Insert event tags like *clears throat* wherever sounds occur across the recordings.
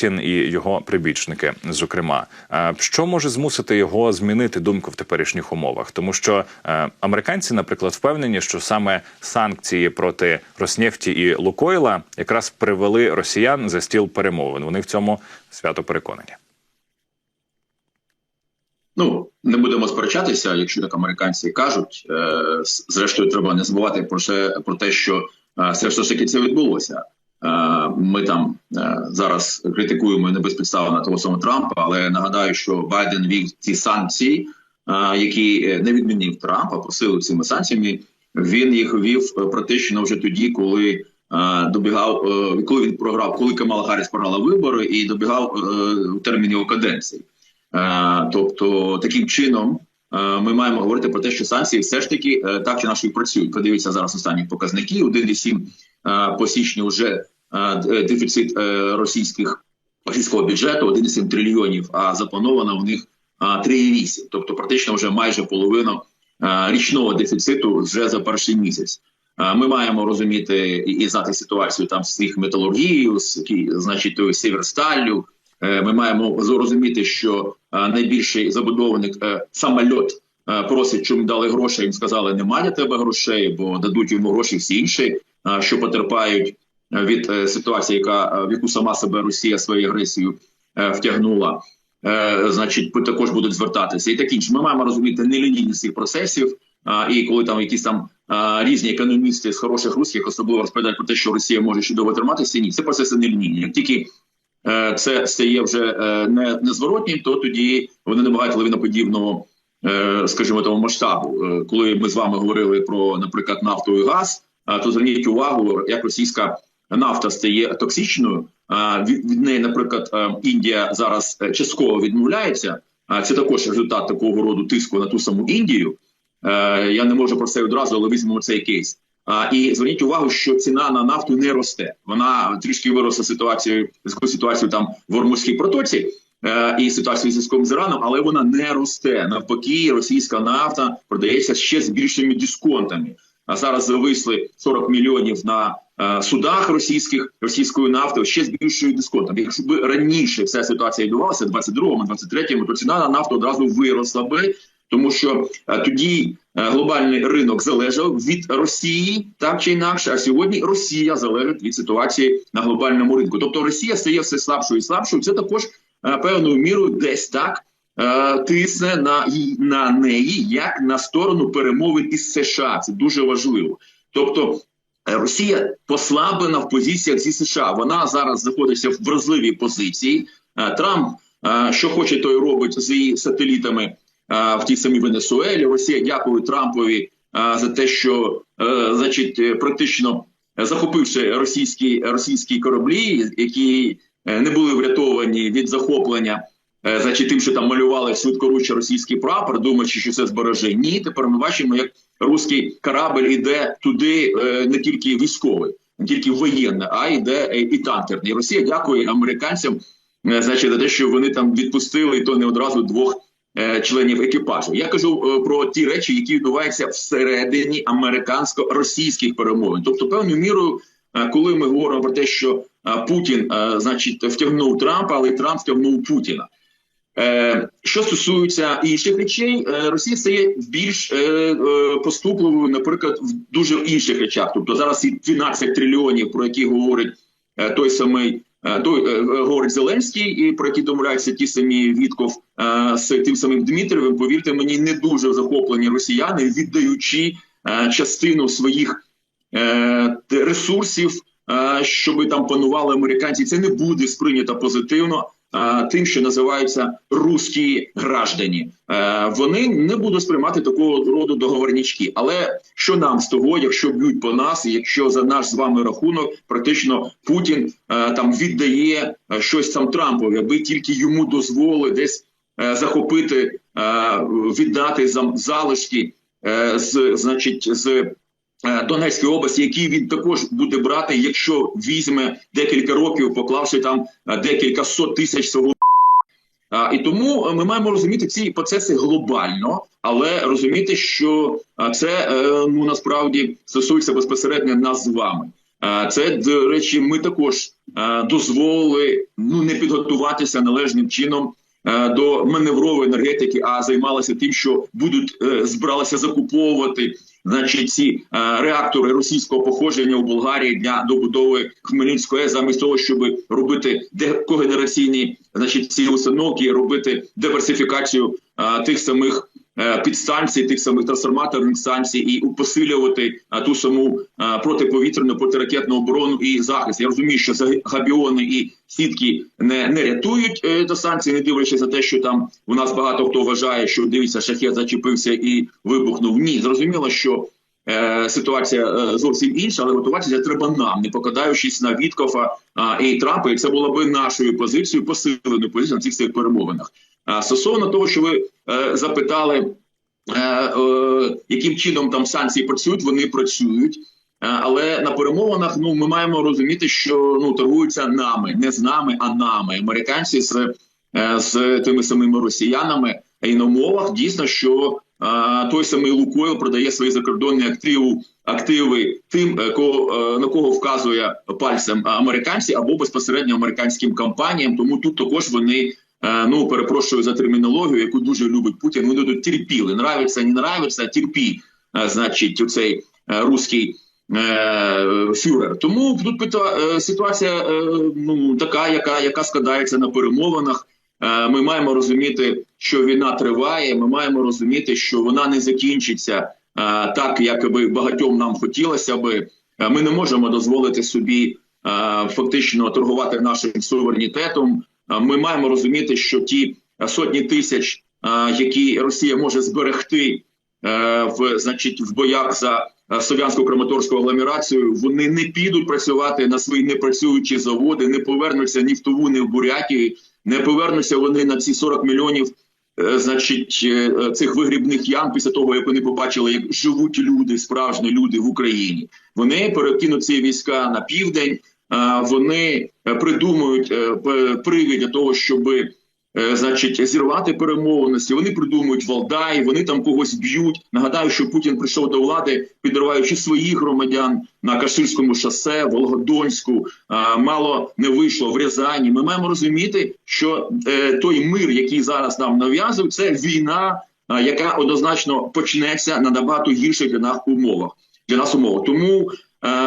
Путін і його прибічники. Зокрема, Е, що може змусити його змінити думку в теперішніх умовах? Тому що е, американці, наприклад, впевнені, що саме санкції проти Роснефті і Лукойла якраз привели росіян за стіл перемовин. Вони в цьому свято переконані. Ну не будемо сперечатися, якщо так американці кажуть. Е, зрештою, треба не забувати про те, що все ж таки це відбулося. Е, ми там зараз критикуємо не безпідставно того самого Трампа, але нагадаю, що Байден вів ці санкції, які не відмінив Трампа, посилив цими санкціями. Він їх вів практично вже тоді, коли добігав, коли він програв, коли Камала Гарріс програла вибори і добігав у терміні його каденції. Е, тобто, таким чином е, ми маємо говорити про те, що санкції все ж таки е, так чи інакше працюють. Подивіться зараз останні показники: 1,7 по січні вже дефіцит російських російського бюджету 1,7 трильйонів, а заплановано в них 3,8. Тобто, практично вже майже половину річного дефіциту вже за перший місяць. Ми маємо розуміти і знати ситуацію там з їх металургією, з значить Сіверсталлю. Ми маємо зрозуміти, що найбільший забудовник е, самольот е, просить, щоб дали гроші. Їм сказали, немає для тебе грошей, бо дадуть йому гроші всі інші, що потерпають е, від ситуації, яка в яку сама себе Росія своєю агресією втягнула. Значить, також будуть звертатися і так інше. Ми маємо розуміти нелінійність цих процесів. А, І коли там якісь там різні економісти з хороших русських особливо розповідають про те, що Росія може ще довго триматися, ні, це процеси нелінійні. Як тільки Е, це стає вже е, не незворотнім, то тоді вони набувають лавиноподібного, е, скажімо, того масштабу. Коли ми з вами говорили про, наприклад, нафту і газ, то зверніть увагу, як російська нафта стає токсичною. Від, неї, наприклад, Індія зараз частково відмовляється. Це також результат такого роду тиску на ту саму Індію. Я не можу про це одразу, але візьмемо цей кейс. І зверніть увагу, що ціна на нафту не росте. Вона трішки виросла ситуацію ситуацію там в Ормузькій протоці е, і ситуацію з зв'язком з Іраном, але вона не росте. Навпаки, російська нафта продається ще з більшими дисконтами. А зараз зависли 40 мільйонів на е, судах російських російської нафти ще з більшою дисконтом. Якщо б раніше ця ситуація відбувалася, 22-му, 23-му, то ціна на нафту одразу виросла би тому що е, тоді е, глобальний ринок залежав від Росії, так чи інакше. А сьогодні Росія залежить від ситуації на глобальному ринку. Тобто Росія стає все слабшою і слабшою. Це також певною мірою десь так тисне на на неї, як на сторону перемовин із США. Це дуже важливо. Тобто. Росія послаблена в позиціях зі США. Вона зараз знаходиться в вразливій позиції. Трамп, що хоче, той робить з її сателітами в тій самій Венесуелі. Росія дякує Трампові за те, що е, значить е, практично захопивши російські російські кораблі, які е, не були врятовані від захоплення. Значить, тим, що там малювали швидкоручий російський прапор, думаючи, що це збереже. Ні, тепер ми бачимо, як русський корабль іде туди не тільки військовий, не тільки воєнний, а йде і танкерний. Росія дякує американцям, значить, за те, що вони там відпустили і то не одразу двох Е, членів екіпажу. Я кажу е, про ті речі, які відбуваються всередині американсько-російських перемовин. Тобто, певною мірою, е, коли ми говоримо про те, що Путін, значить, втягнув Трампа, але Трамп втягнув Путіна. Що стосується інших речей, Росія стає більш поступливою, наприклад, в дуже інших речах. Тобто зараз і 12 трильйонів, про які говорить той самий Е, той е, говорить Зеленський, і про які домовляються ті самі Вітков е, з тим самим Дмитровим. Повірте мені, не дуже захоплені росіяни, віддаючи частину своїх ресурсів, щоб там панували американці. Це не буде сприйнято позитивно тим, що називаються русські граждані. Вони не будуть сприймати такого роду договорнічки. Але що нам з того, якщо б'ють по нас, якщо за наш з вами рахунок, практично Путін там віддає щось там Трампові, аби тільки йому дозволили десь захопити, віддати залишки з значить з Е, Донецької області, які він також буде брати, якщо візьме декілька років, поклавши там е, декілька сот тисяч свого. І тому е, ми маємо розуміти ці процеси глобально, але розуміти, що це ну насправді стосується безпосередньо нас з вами. Це до речі, ми також е, дозволили ну не підготуватися належним чином е, до маневрової енергетики, а займалися тим, що будуть е, збиралися закуповувати. Значить, ці е, реактори російського походження у Болгарії для добудови Хмельницької замість того, щоб робити декогенераційні, значить, ці установки, робити диверсифікацію е, тих самих підстанцій, тих самих трансформаторних станцій, і посилювати е, ту саму е, протиповітряну, протиракетну оборону і захист. Я розумію, що габіони і сітки не, не рятують е, до санкцій, не дивлячись на те, що там у нас багато хто вважає, що дивіться, шахет зачепився і вибухнув. Ні, зрозуміло, що е, ситуація е, зовсім інша, але готуватися треба нам, не покладаючись на Віткофа і Трампа. І це була би нашою позицією, посиленою позицією на цих цих перемовинах. Стосовно того, що ви е, запитали, е, е, яким чином там санкції працюють, вони працюють. Але на перемовинах ну ми маємо розуміти, що ну торгуються нами, не з нами, а нами. Американці з, з тими самими росіянами. І на умовах дійсно, що той самий Лукойл продає свої закордонні активи, активи тим, кого, на кого вказує пальцем американці або безпосередньо американським компаніям. Тому тут також вони. Е, Ну, перепрошую за термінологію, яку дуже любить Путін. Вони тут терпіли. Нравиться, не нравиться, терпі, е, значить, оцей е, руський фюрер. Тому тут пита, ситуація ну така, яка, яка складається на перемовинах. Ми маємо розуміти, що війна триває. Ми маємо розуміти, що вона не закінчиться так, як би багатьом нам хотілося би. Ми не можемо дозволити собі фактично торгувати нашим суверенітетом. Ми маємо розуміти, що ті сотні тисяч, які Росія може зберегти е, в значить в боях за е, слов'янську краматорську агломерацію, вони не підуть працювати на свої непрацюючі заводи, не повернуться ні в Туву, ні в Бурятію, не повернуться вони на ці 40 мільйонів. е, Значить, цих вигрібних ям після того, як вони побачили, як живуть люди, справжні люди в Україні, вони перекинуть ці війська на південь. Вони е, придумують е, привід для того, щоби е, значить, зірвати перемовленості. Вони придумують Валдай, вони там когось б'ють. Нагадаю, що Путін прийшов до влади, підриваючи своїх громадян на Каширському шосе, Волгодонську. Мало не вийшло в Рязані. Ми маємо розуміти, що той мир, який зараз нам нав'язують, це війна, яка однозначно почнеться на набагато гірших для нас умовах. Для нас умовах. Тому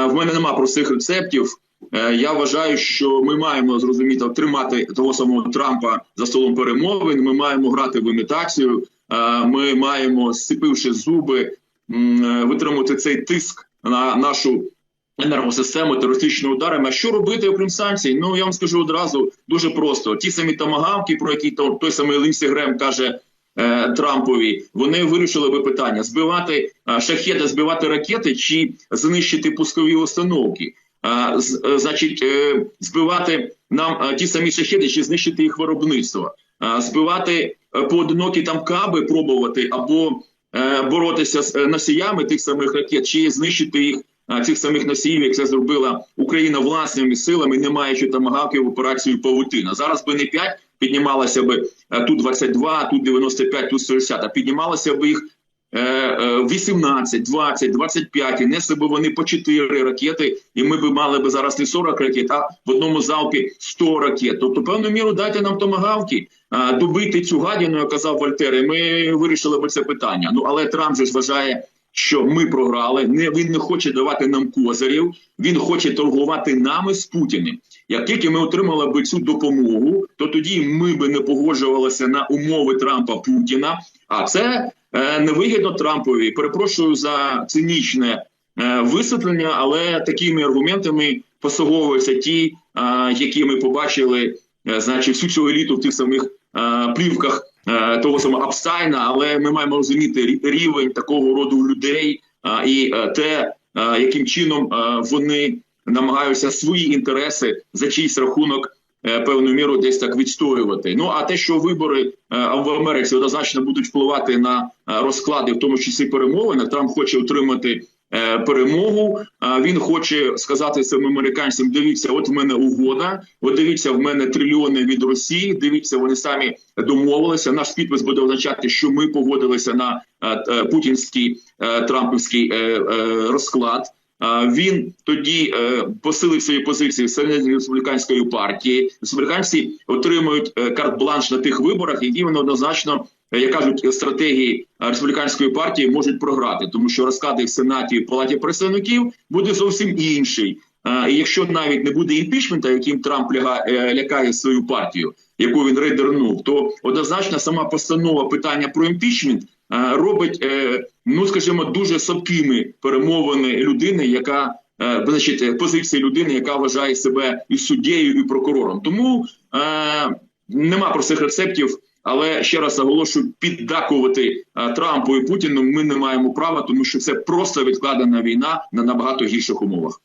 в мене нема простих рецептів. Е, Я вважаю, що ми маємо зрозуміти тримати того самого Трампа за столом перемовин. Ми маємо грати в імітацію. е, Ми маємо, сцепивши зуби, е, витримувати цей тиск на нашу енергосистему терористичними ударами. А що робити окрім санкцій? Ну я вам скажу одразу дуже просто: ті самі томагавки, про які то той самий Лінсі Грем каже. Трампові вони вирішили би питання: збивати шахеди, збивати ракети чи знищити пускові установки. Е, значить, е, збивати нам е, ті самі шахеди, чи знищити їх виробництво, збивати поодинокі там каби, пробувати або боротися з носіями тих самих ракет, чи знищити їх цих самих носіїв, як це зробила Україна власними силами, не маючи тамагавків операцію Павутина. Зараз би не 5 піднімалося би ту 22 ту 95 ту 60 а піднімалося б їх 18, 20, 25, і несли би вони по 4 ракети, і ми б мали би зараз не 40 ракет, а в одному залпі 100 ракет. Тобто, певну міру дайте нам томагавки, добити цю гадіну, як казав Вольтер, і ми вирішили би це питання. Ну але Трамп же вважає, що ми програли. Не він не хоче давати нам козирів, він хоче торгувати нами з Путіним. Як тільки ми отримали би цю допомогу, то тоді ми би не погоджувалися на умови Трампа Путіна. А це е, невигідно Трампові. Перепрошую за цинічне е, висвітлення, але такими аргументами послуговуються ті, е, які ми побачили, е, значить, всю цю еліту в тих самих е, плівках е, того самого Апстайна. Але ми маємо розуміти рівень такого роду людей е, і е, те, е, яким чином е, вони намагаються свої інтереси за чийсь рахунок е, певною мірою десь так відстоювати. Ну а те, що вибори е, в Америці однозначно будуть впливати на е, розклади, в тому числі перемовини, Трамп хоче отримати. е, Перемогу він хоче сказати самим американцям: дивіться, от в мене угода. От дивіться, в мене трильйони від Росії. Дивіться, вони самі домовилися. Наш підпис буде означати, що ми погодилися на е, е, путінський е, трампівський е, е, розклад. Він тоді е, посилив свої позиції всередині республіканської партії. Республіканці отримують е, карт-бланш на тих виборах, які вони однозначно, е, як кажуть, стратегії республіканської партії можуть програти, тому що розклади в сенаті в палаті представників буде зовсім інший. І якщо навіть не буде імпічмента, яким Трамп лякає свою партію, яку він рейдернув, то однозначно сама постанова питання про імпічмент робить, е, ну скажімо, дуже слабкими перемовини людини, яка е, значить е, позиції людини, яка вважає себе і суддєю, і прокурором. Тому е, нема простих рецептів. Але ще раз наголошую, піддакувати е, Трампу і Путіну ми не маємо права, тому що це просто відкладена війна на набагато гірших умовах.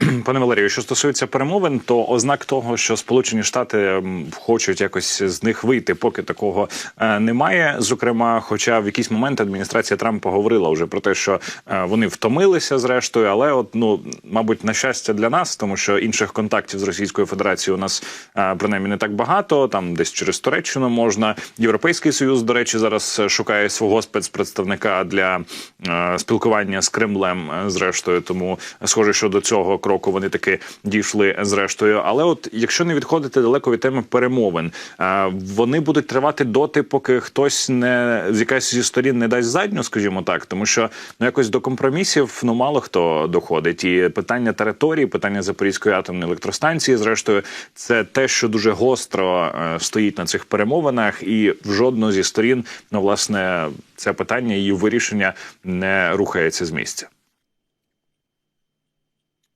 *clears throat* Пане Валерію, що стосується перемовин, то ознак того, що Сполучені Штати хочуть якось з них вийти, поки такого е, немає. Зокрема, хоча в якийсь момент адміністрація Трампа говорила вже про те, що е, вони втомилися зрештою, але от ну мабуть, на щастя для нас, тому що інших контактів з Російською Федерацією у нас е, принаймні не так багато. Там десь через Туреччину можна. Європейський союз, до речі, зараз шукає свого спецпредставника для спілкування з Кремлем. Зрештою, тому схоже, що до цього кроку вони таки дійшли зрештою. Але от якщо не відходити далеко від теми перемовин, е, вони будуть тривати доти, поки хтось не з якась зі сторін не дасть задню, скажімо так, тому що ну якось до компромісів ну мало хто доходить. І питання території, питання Запорізької атомної електростанції, зрештою, це те, що дуже гостро е, стоїть на цих перемовинах, і в жодну зі сторін, ну власне, це питання її вирішення не рухається з місця.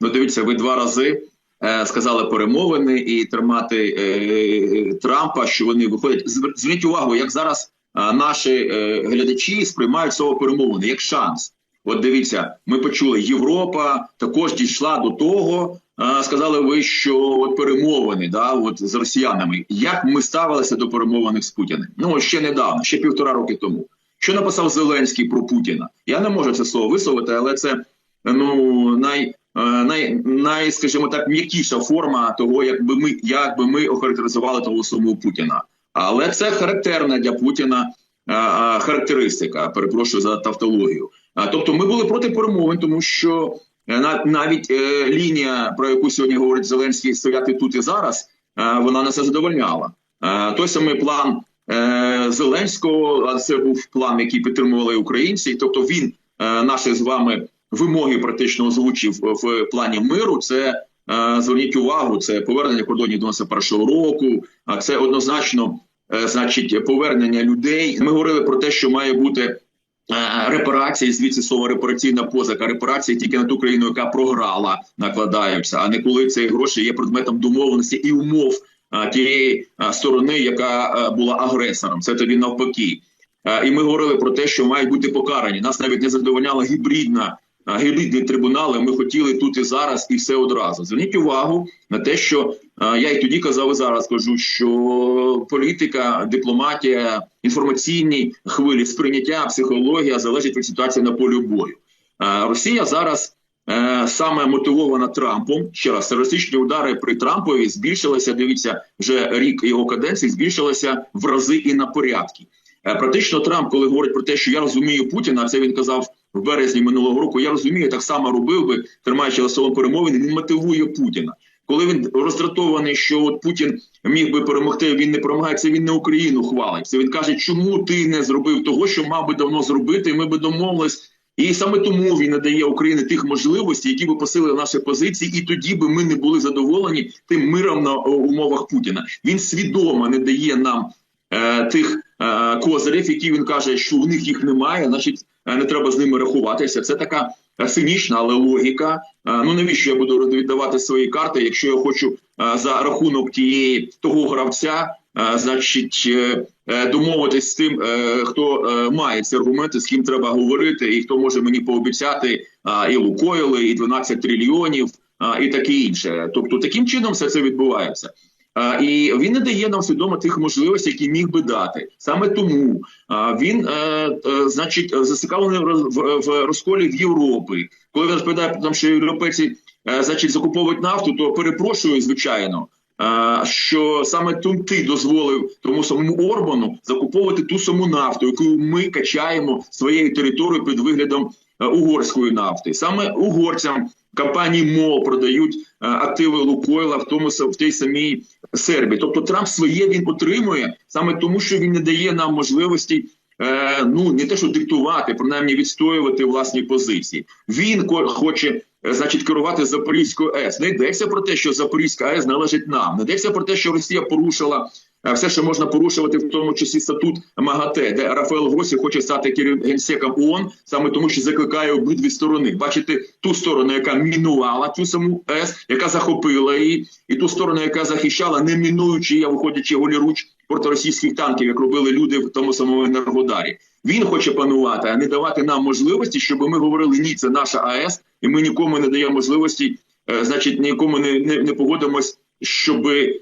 Ну, дивіться, ви два рази е, сказали перемовини і тримати е, Трампа, що вони виходять. Зверніть увагу, як зараз е, наші е, глядачі сприймають слово перемовини як шанс. От дивіться, ми почули, Європа також дійшла до того. е, Сказали ви, що от перемовини, да, от з росіянами. Як ми ставилися до перемовин з Путіним? Ну ще недавно, ще півтора роки тому. Що написав Зеленський про Путіна? Я не можу це слово висловити, але це ну най, е, най, най скажімо так, м'якіша форма того, якби ми як би ми охарактеризували того самого Путіна. Але це характерна для Путіна е, е, характеристика. Перепрошую за тавтологію. Тобто, ми були проти перемовин, тому що е, на- навіть е, лінія, про яку сьогодні говорить Зеленський, стояти тут і зараз, е, вона не задовольняла. Е, той самий план е, Зеленського, а це був план, який підтримували українці. Тобто він е, наші з вами вимоги практично озвучив в плані миру. Це е, зверніть увагу, це повернення кордонів 91-го року. А це однозначно, е, значить, повернення людей. Ми говорили про те, що має бути. е, Репарації, звідси слово репараційна позика. Репарації тільки на ту країну, яка програла, накладаються, а не коли ці гроші є предметом домовленості і умов тієї сторони, яка була агресором. Це тоді навпаки. І ми говорили про те, що мають бути покарані. Нас навіть не задовольняла гібридна гібридні трибунали. Ми хотіли тут і зараз, і все одразу. Зверніть увагу на те, що я і тоді казав, і зараз кажу, що політика, дипломатія, інформаційні хвилі, сприйняття, психологія залежить від ситуації на полі бою. Росія зараз. е, Саме мотивована Трампом ще раз терористичні удари при Трампові збільшилися. Дивіться, вже рік його каденції збільшилися в рази і на порядки. Е, Практично Трамп, коли говорить про те, що я розумію Путіна, це він казав в березні минулого року. Я розумію, так само робив би, тримаючи за столом перемовин. Він мотивує Путіна. Коли він роздратований, що от Путін міг би перемогти, він не перемагає. Він не Україну хвалить. Це він каже, чому ти не зробив того, що мав би давно зробити, ми би домовились. І саме тому він не дає Україні тих можливостей, які би посилили наші позиції, і тоді би ми не були задоволені тим миром на е, умовах Путіна. Він свідомо не дає нам е, тих е, козирів, які він каже, що у них їх немає, значить не треба з ними рахуватися. Це така е, цинічна, але логіка. Е, ну навіщо я буду віддавати свої карти, якщо я хочу е, за рахунок тієї того гравця, е, значить. е, е, Домовитись з тим, е, хто е, має ці аргументи, з ким треба говорити, і хто може мені пообіцяти і Лукойли, і 12 трильйонів, і таке інше. Тобто, таким чином все це відбувається. І він не дає нам свідомо тих можливостей, які міг би дати. Саме тому він, е, е, значить, зацікавлений в, розколі в Європи. Коли він розповідає що європейці е, значить, закуповують нафту, то перепрошую, звичайно. Що саме ту- ти дозволив тому самому Орбану закуповувати ту саму нафту, яку ми качаємо своєю територією під виглядом угорської нафти. Саме угорцям компанії МОЛ продають е, активи Лукойла в тому в тій самій Сербії. Тобто Трамп своє він отримує саме тому, що він не дає нам можливості. Е, ну не те, що диктувати, принаймні відстоювати власні позиції. Він хоче, е, значить, керувати Запорізькою АЕС. Не йдеться про те, що Запорізька АЕС належить нам. Не йдеться про те, що Росія порушила все, що можна порушувати, в тому числі статут МАГАТЕ, де Рафаел Гросі хоче стати генсеком ООН, саме тому, що закликає обидві сторони. Бачите ту сторону, яка мінувала цю саму АЕС, яка захопила її, і ту сторону, яка захищала, не мінуючи а виходячи голіруч проти російських танків, як робили люди в тому самому Енергодарі. Він хоче панувати, а не давати нам можливості, щоб ми говорили ні, це наша АЕС, і ми нікому не даємо можливості, е, значить, нікому не, не, не погодимось, щоб е,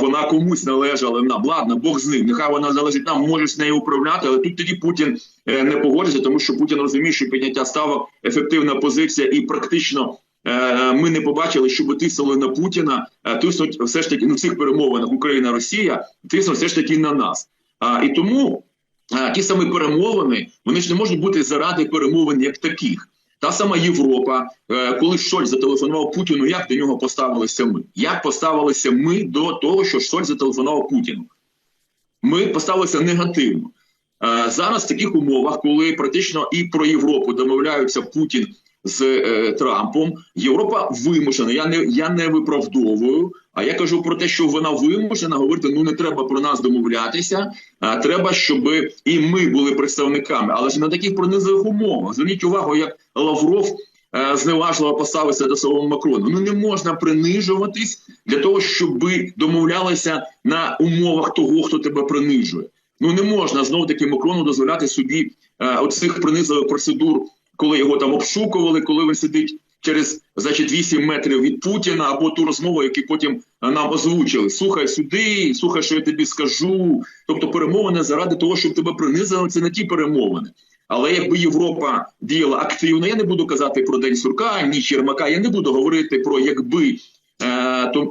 вона комусь належала нам. Ладно, Бог з ним. Нехай вона належить нам, може з нею управляти, але тут тоді Путін е, не погодиться, тому що Путін розуміє, що підняття ставок ефективна позиція і практично. е, Ми не побачили, щоб тиснули на Путіна, е, тиснуть все ж таки ну, в цих перемовинах Україна Росія тиснуть все ж таки на нас. А, і тому а, ті самі перемовини вони ж не можуть бути заради перемовин як таких. Та сама Європа, е, коли Шольц зателефонував Путіну, як до нього поставилися ми? Як поставилися ми до того, що Шольц зателефонував Путіну? Ми поставилися негативно. Е, Зараз в таких умовах, коли практично і про Європу домовляються Путін з е, Трампом, Європа вимушена. Я не я не виправдовую. А я кажу про те, що вона вимушена говорити: ну не треба про нас домовлятися. А треба, щоб і ми були представниками, але ж на таких пронизливих умовах. Зверніть увагу, як Лавров е, зневажливо поставився до свого Макрону. Ну не можна принижуватись для того, щоб домовлялися на умовах того, хто тебе принижує. Ну не можна знов таки Макрону дозволяти собі е, оцих принизливих процедур, коли його там обшукували, коли він сидить через значить 8 метрів від Путіна, або ту розмову, яку потім нам озвучили. Слухай сюди, слухай, що я тобі скажу. Тобто перемовини заради того, щоб тебе принизили, це не ті перемовини. Але якби Європа діяла активно, я не буду казати про День Сурка, ні Чермака, я не буду говорити про якби е,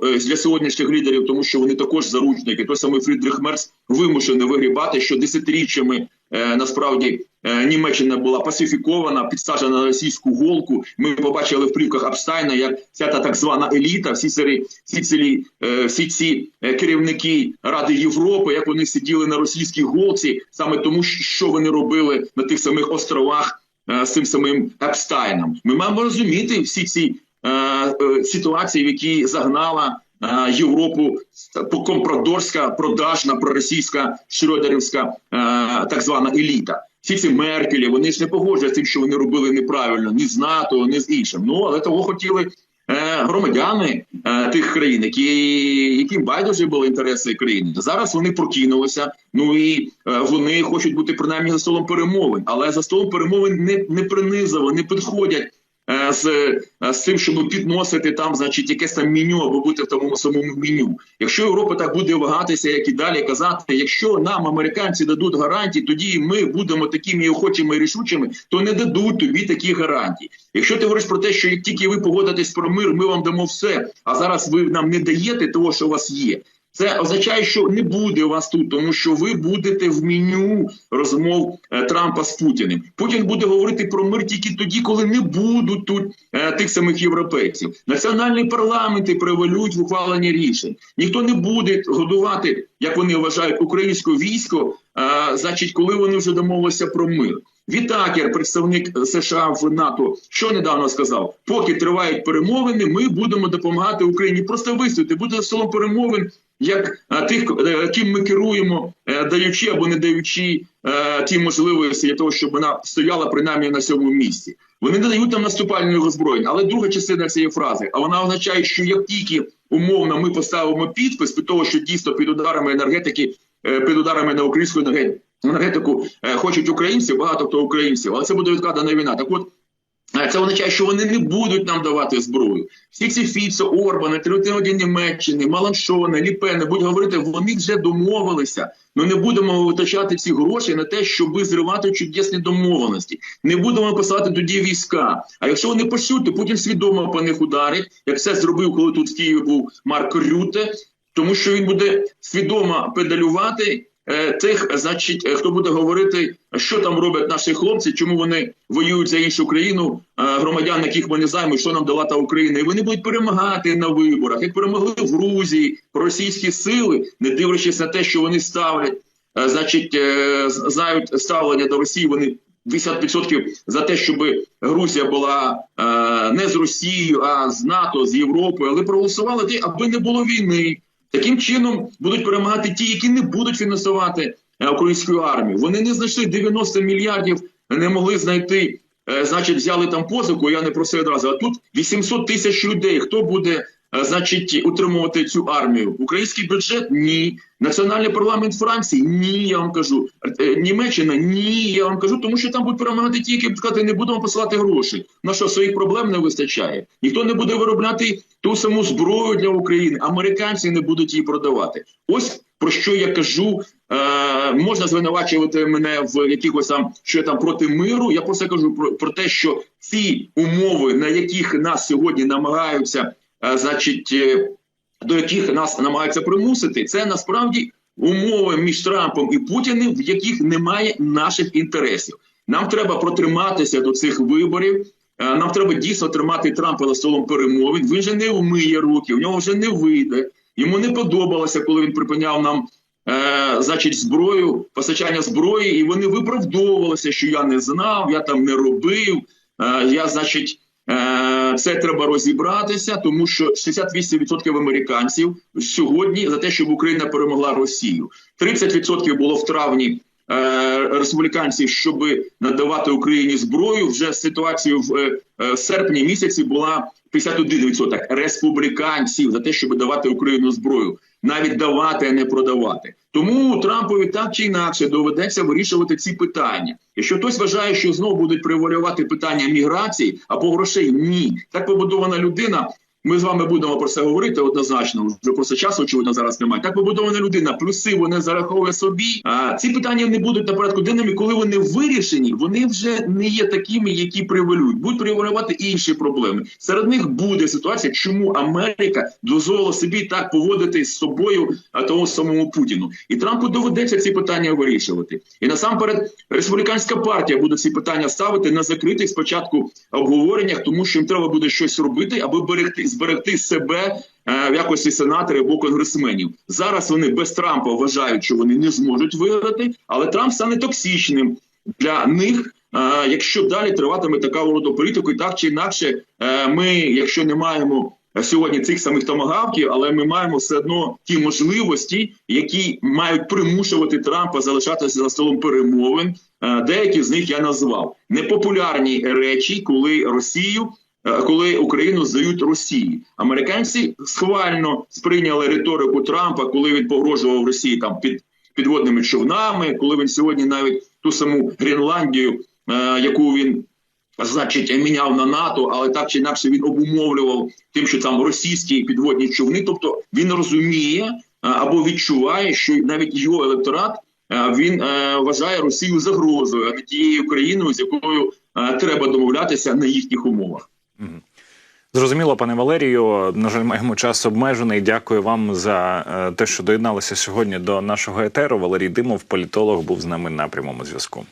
е, для сьогоднішніх лідерів, тому що вони також заручники. Той самий Фрідрих Мерц вимушений вигрібати, що десятиріччями насправді е, Німеччина була пасифікована, підсаджена на російську голку. Ми побачили в плівках Апштайна, як ця та так звана еліта, всі ці, всі ці, е, всі ці е, керівники Ради Європи, як вони сиділи на російській голці, саме тому, що вони робили на тих самих островах е, з цим самим Епстайном. Ми маємо розуміти всі ці е, е, ситуації, в які загнала е, Європу компрадорська, продажна, проросійська, шрёдерівська так звана еліта. Всі ці Меркелі, вони ж не погоджуються з тим, що вони робили неправильно, ні з НАТО, ні з іншим. Ну але того хотіли е, громадяни е, тих країн, які яким байдуже були інтереси країни. Зараз вони прокинулися. Ну і е, вони хочуть бути принаймні за столом перемовин, але за столом перемовин не, не принизливо, не підходять. Е, З, е, з тим, щоб підносити там, значить, якесь там меню або бути в тому самому меню. Якщо Європа так буде вагатися, як і далі казати, якщо нам американці дадуть гарантії, тоді ми будемо такими охочими і рішучими, то не дадуть тобі такі гарантії. Якщо ти говориш про те, що як тільки ви погодитесь про мир, ми вам дамо все. А зараз ви нам не даєте того, що у вас є. Це означає, що не буде вас тут, тому що ви будете в меню розмов е, Трампа з Путіним. Путін буде говорити про мир тільки тоді, коли не будуть тут е, тих самих європейців. Національні парламенти привалюють в ухвалення рішень. Ніхто не буде годувати, як вони вважають, українське військо, е, значить, коли вони вже домовилися про мир. Вітакер, представник США в НАТО, що недавно сказав: поки тривають перемовини, ми будемо допомагати Україні. Просто вистояти, буде за столом перемовин, як е, тих, е, ким ми керуємо, е, даючи або не даючи ті можливості для того, щоб вона стояла принаймні на цьому місці. Вони не дають нам наступальних озброєнь, але друга частина цієї фрази, а вона означає, що як тільки умовно ми поставимо підпис під того, що дійсно під ударами енергетики, під ударами на українську енергетику хочуть українців, багато хто українців, але це буде відкладена війна. Так от. Це означає, що вони не будуть нам давати зброю. Всі ці Фіцо, Орбани, території Німеччини, Маланшони, Ліпени, будуть говорити, вони вже домовилися. Ну не будемо витрачати ці гроші на те, щоб зривати чудесні домовленості. Не будемо посилати тоді війська. А якщо вони пошлють, то Путін свідомо по них ударить, як це зробив, коли тут в Києві був Марк Рюте, тому що він буде свідомо педалювати тих, значить, е, хто буде говорити, що там роблять наші хлопці, чому вони воюють за іншу країну, е, громадян, яких ми не знаємо, що нам дала та Україна, і вони будуть перемагати на виборах, як перемогли в Грузії російські сили, не дивлячись на те, що вони ставлять, е, значить, е, знають ставлення до Росії. Вони 50% за те, щоб Грузія була е, не з Росією, а з НАТО, з Європою, але проголосували ті, аби не було війни. Таким чином будуть перемагати ті, які не будуть фінансувати е, українську армію. Вони не знайшли 90 мільярдів, не могли знайти. е, Значить, взяли там позику. Я не про це одразу. А тут 800 тисяч людей. Хто буде, е, значить, утримувати цю армію? Український бюджет? Ні. Національний парламент Франції? Ні, я вам кажу. Німеччина? Ні, я вам кажу, тому що там будуть перемагати ті, які будуть сказати, не будемо посилати гроші. На що своїх проблем не вистачає? Ніхто не буде виробляти ту саму зброю для України. Американці не будуть її продавати. Ось про що я кажу. Е, можна звинувачувати мене в якихось там, що я там проти миру. Я просто кажу про, про те, що ці умови, на яких нас сьогодні намагаються, е, значить, е, до яких нас намагаються примусити, це насправді умови між Трампом і Путіним, в яких немає наших інтересів. Нам треба протриматися до цих виборів. Е, Нам треба дійсно тримати Трампа за столом перемовин. Він же не вмиє руки, в нього вже не вийде. Йому не подобалося, коли він припиняв нам, е, значить, зброю, постачання зброї, і вони виправдовувалися, що я не знав, я там не робив. Е, я, значить, е, це треба розібратися, тому що 68% американців сьогодні за те, щоб Україна перемогла Росію. 30% було в травні республіканців, щоб надавати Україні зброю. Вже ситуація в е, е, серпні місяці була 51% республіканців за те, щоб давати Україну зброю, навіть давати, а не продавати. Тому Трампові так чи інакше доведеться вирішувати ці питання. Якщо хтось вважає, що знову будуть привалювати питання міграції або грошей, ні, так побудована людина. Ми з вами будемо про це говорити однозначно. Вже просто часу очевидно зараз немає. Так побудована людина, плюси вони зараховує собі. А ці питання не будуть на порядку денному, коли вони вирішені, вони вже не є такими, які привалюють. Будуть привалювати інші проблеми. Серед них буде ситуація, чому Америка дозволила собі так поводити з собою а, того самому Путіну. І Трампу доведеться ці питання вирішувати. І насамперед республіканська партія буде ці питання ставити на закритих спочатку обговореннях, тому що їм треба буде щось робити, аби берегти зберегти себе е, в якості сенаторів або конгресменів. Зараз вони без Трампа вважають, що вони не зможуть виграти, але Трамп стане токсичним для них. е, Якщо далі триватиме така роду політику, і так чи інакше, е, ми, якщо не маємо сьогодні цих самих томагавків, але ми маємо все одно ті можливості, які мають примушувати Трампа залишатися за столом перемовин. Деякі з них я назвав непопулярні речі, коли Росію. Е, Коли Україну здають Росії, американці схвально сприйняли риторику Трампа, коли він погрожував Росії там під підводними човнами, коли він сьогодні навіть ту саму Гренландію, е, яку він значить міняв на НАТО, але так чи інакше він обумовлював тим, що там російські підводні човни. Тобто він розуміє е, або відчуває, що навіть його електорат е, він е, вважає Росію загрозою, а не тією країною, з якою е, треба домовлятися на їхніх умовах. Зрозуміло, пане Валерію. На жаль, маємо час обмежений. Дякую вам за е, те, що доєдналися сьогодні до нашого етеру. Валерій Димов, політолог, був з нами на прямому зв'язку.